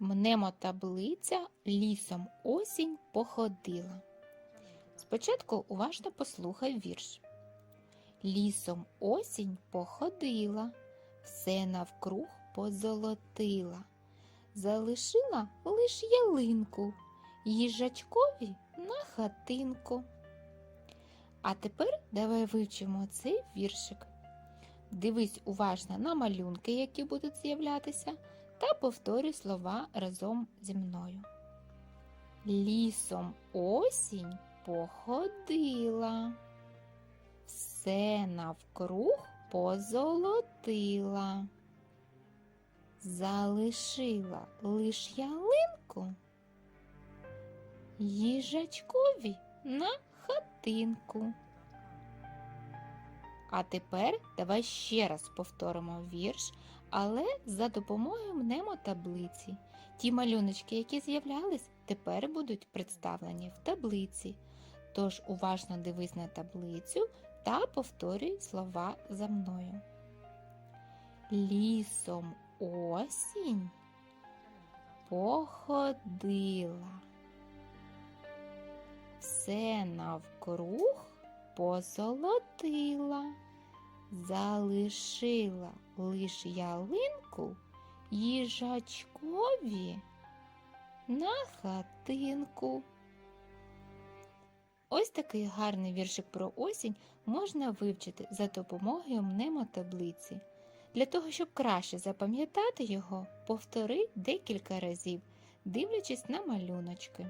Мнемотаблиця лісом осінь походила. Спочатку уважно послухай вірш. Лісом осінь походила, все навкруг позолотила, залишила лиш ялинку, їжачкові на хатинку. А тепер давай вивчимо цей віршик. Дивись уважно на малюнки, які будуть з'являтися, та повторюй слова разом зі мною. Лісом осінь походила, все навкруг позолотила, залишила лиш ялинку, їжачкові на хатинку. А тепер давай ще раз повторимо вірш, але за допомогою мнемотаблиці. Ті малюночки, які з'являлись, тепер будуть представлені в таблиці. Тож уважно дивись на таблицю та повторюй слова за мною. Лісом осінь походила. Все навкруг позолотила, залишила лиш ялинку їжачкові на хатинку. Ось такий гарний віршик про осінь можна вивчити за допомогою мнемотаблиці. Для того, щоб краще запам'ятати його, повтори декілька разів, дивлячись на малюночки.